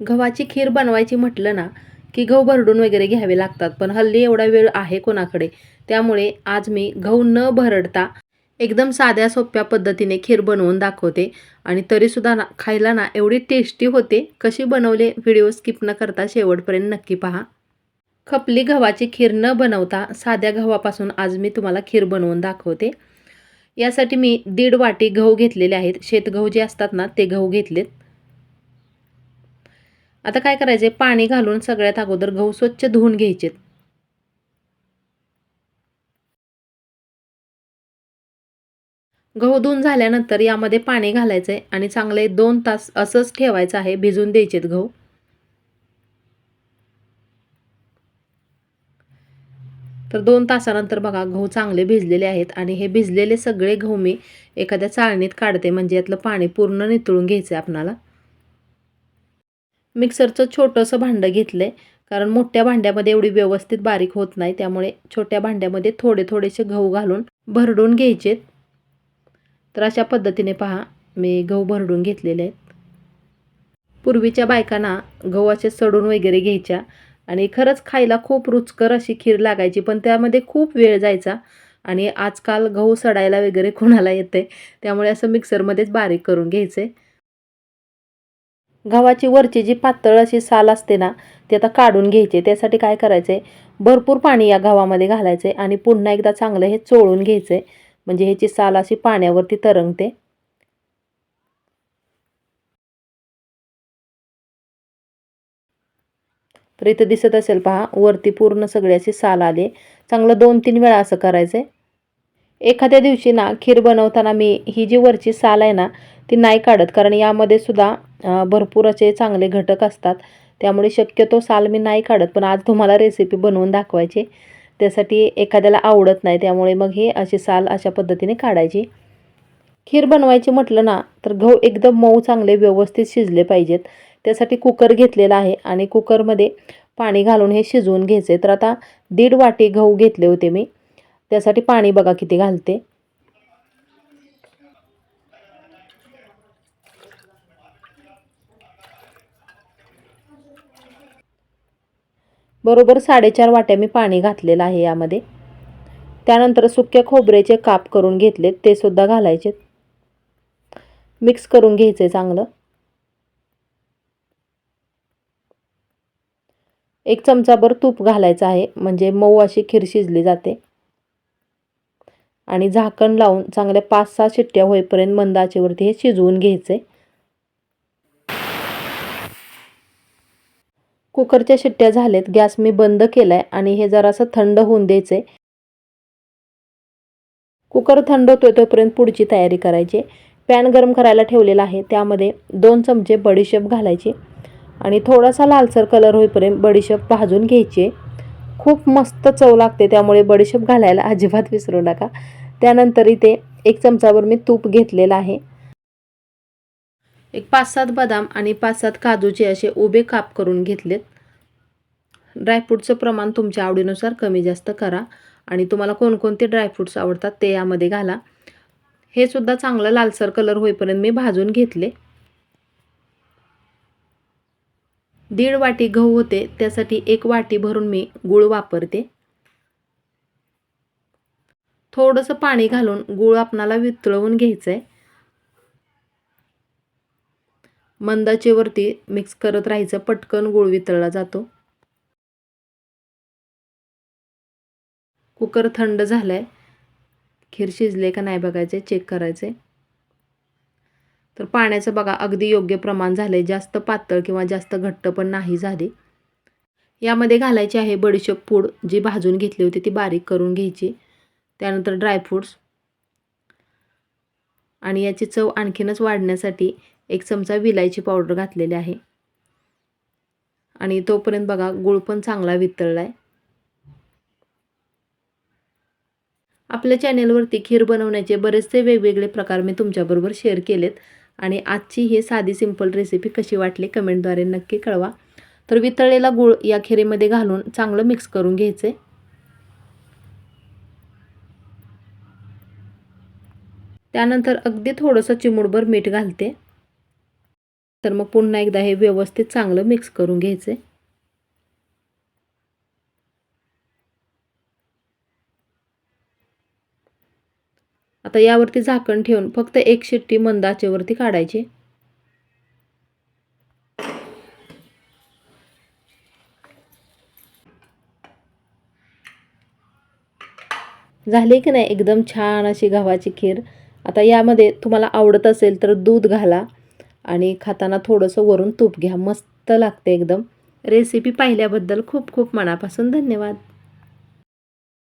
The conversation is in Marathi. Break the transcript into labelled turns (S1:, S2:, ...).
S1: गव्हाची खीर बनवायची म्हटलं ना की गहू भरडून वगैरे घ्यावे लागतात. पण हल्ली एवढा वेळ आहे कोणाकडे? त्यामुळे आज मी गहू न भरडता एकदम साध्या सोप्या पद्धतीने खीर बनवून दाखवते. आणि तरीसुद्धा ना खायला ना एवढी टेस्टी होते. कशी बनवले व्हिडिओ स्किप न करता शेवटपर्यंत नक्की पहा. खपली गव्हाची खीर न बनवता साध्या गव्हापासून आज मी तुम्हाला खीर बनवून दाखवते. यासाठी मी दीड वाटी गहू घेतलेले आहेत. शेतगहू जे असतात ना ते गहू घेतलेत. आता काय करायचे पाणी घालून सगळ्यात अगोदर गहू स्वच्छ धुवून घ्यायचेत. गहू धुवून झाल्यानंतर यामध्ये पाणी घालायचं आहे आणि चांगले दोन तास असंच ठेवायचं आहे भिजून द्यायचेत गहू. तर दोन तासानंतर बघा गहू चांगले भिजलेले आहेत आणि हे भिजलेले सगळे गहू मी एखाद्या चाळणीत काढते म्हणजे यातलं पाणी पूर्ण नितळून घ्यायचं आहे आपणाला. मिक्सरचं छोटंसं भांडं घेतलं आहे कारण मोठ्या भांड्यामध्ये एवढी व्यवस्थित बारीक होत नाही. त्यामुळे छोट्या भांड्यामध्ये थोडे थोडेसे गहू घालून भरडून घ्यायचेत. तर अशा पद्धतीने पहा मी गहू भरडून घेतलेले आहेत. पूर्वीच्या बायकांना गहू असे सडून वगैरे घ्यायच्या. आणि खरंच खायला खूप रुचकर अशी खीर लागायची पण त्यामध्ये खूप वेळ जायचा. आणि आजकाल गहू सडायला वगैरे कोणाला येते त्यामुळे असं मिक्सरमध्येच बारीक करून घ्यायचं. आहे गव्हाची वरची जी पातळ अशी साल असते ना ती आता काढून घ्यायची. त्यासाठी काय करायचं आहे भरपूर पाणी या गव्हामध्ये घालायचं आहे आणि पुन्हा एकदा चांगलं हे चोळून घ्यायचं आहे म्हणजे ह्याची साल अशी पाण्यावरती तरंगते. तर इथं दिसत असेल पहा वरती पूर्ण सगळ्याची साल आले चांगलं दोन तीन वेळा असं करायचं आहे एखाद्या दिवशी ना खीर बनवताना मी ही जी वरची साल आहे ना ती नाही काढत. कारण यामध्ये सुद्धा भरपूर असे चांगले घटक असतात. त्यामुळे शक्यतो साल मी नाही काढत. पण आज तुम्हाला रेसिपी बनवून दाखवायची. त्यासाठी एखाद्याला आवडत नाही त्यामुळे मग हे अशी साल अशा पद्धतीने काढायची. खीर बनवायची म्हटलं ना तर गहू एकदम मऊ चांगले व्यवस्थित शिजले पाहिजेत. त्यासाठी कुकर घेतलेला आहे आणि कुकरमध्ये पाणी घालून हे शिजवून घ्यायचे. तर आता दीड वाटी गहू घेतले होते मी. त्यासाठी पाणी बघा किती घालते. बरोबर साडेचार वाट्या मी पाणी घातलेलं आहे यामध्ये. त्यानंतर सुक्या खोबऱ्याचे काप करून घेतलेत ते सुद्धा घालायचे. मिक्स करून घ्यायचे चांगलं. एक चमचाभर तूप घालायचं आहे म्हणजे मऊ अशी खीर शिजली जाते. आणि झाकण लावून चांगल्या पाच सहा शिट्ट्या होईपर्यंत मंद आचेवरती हे शिजवून घ्यायचे. कुकरच्या शिट्ट्या झाल्यात गॅस मी बंद केलाय आणि हे जरासं थंड होऊन द्यायचे कुकर थंड होतोय तोपर्यंत पुढची तयारी करायची. पॅन गरम करायला ठेवलेला आहे. त्यामध्ये दोन चमचे बडीशेप घालायचे आणि थोडासा लालसर कलर होईपर्यंत बडीशेप भाजून घ्यायचे. खूप मस्त चव लागते त्यामुळे बडीशेप घालायला अजिबात विसरू नका. त्यानंतर इथे एक चमचावर मी तूप घेतलेलं आहे. एक पाच सात बदाम आणि पाच सात काजूचे असे उभे काप करून घेतलेत. ड्रायफ्रूटचं प्रमाण तुमच्या आवडीनुसार कमी जास्त करा आणि तुम्हाला कोणकोणते ड्रायफ्रूट्स आवडतात ते यामध्ये घाला. हे सुद्धा चांगलं लालसर कलर होईपर्यंत मी भाजून घेतले. दीड वाटी गहू होते त्यासाठी एक वाटी भरून मी गूळ वापरते. थोडंसं पाणी घालून गूळ आपणाला वितळवून घ्यायचं आहे मंदाचेवरती मिक्स करत राहायचं पटकन गूळ वितळला जातो. कुकर थंड झालाय. खीर शिजले का नाही बघायचे चेक करायचे तर पाण्याचं बघा अगदी योग्य प्रमाण झालं आहे जास्त पातळ किंवा जास्त घट्ट पण नाही झाली. यामध्ये घालायची आहे बडीशेप पूड जी भाजून घेतली होती ती बारीक करून घ्यायची. त्यानंतर ड्रायफ्रूट्स आणि याची चव आणखीनच वाढण्यासाठी एक चमचा विलायची पावडर घातलेली आहे. आणि तोपर्यंत बघा गुळ पण चांगला वितळला आहे आपल्या चॅनेलवरती खीर बनवण्याचे बरेचसे वेगवेगळे प्रकार मी तुमच्याबरोबर शेअर केलेत. आणि आजची ही साधी सिंपल रेसिपी कशी वाटली कमेंटद्वारे नक्की कळवा. तर वितळलेला गूळ या खिरीमध्ये घालून चांगलं मिक्स करून घ्यायचं. त्यानंतर अगदी थोडंसं चिमूडभर मीठ घालते. तर मग पुन्हा एकदा हे व्यवस्थित चांगलं मिक्स करून घ्यायचं. आहे आता यावरती झाकण ठेवून फक्त एक शिट्टी मंद आचेवरती काढायची. झाली की नाही एकदम छान अशी गव्हाची खीर? आता यामध्ये तुम्हाला आवडत असेल तर दूध घाला आणि खाताना थोडंसं वरून तूप घ्या. मस्त लागते एकदम. रेसिपी पाहिल्याबद्दल खूप खूप मनापासून धन्यवाद.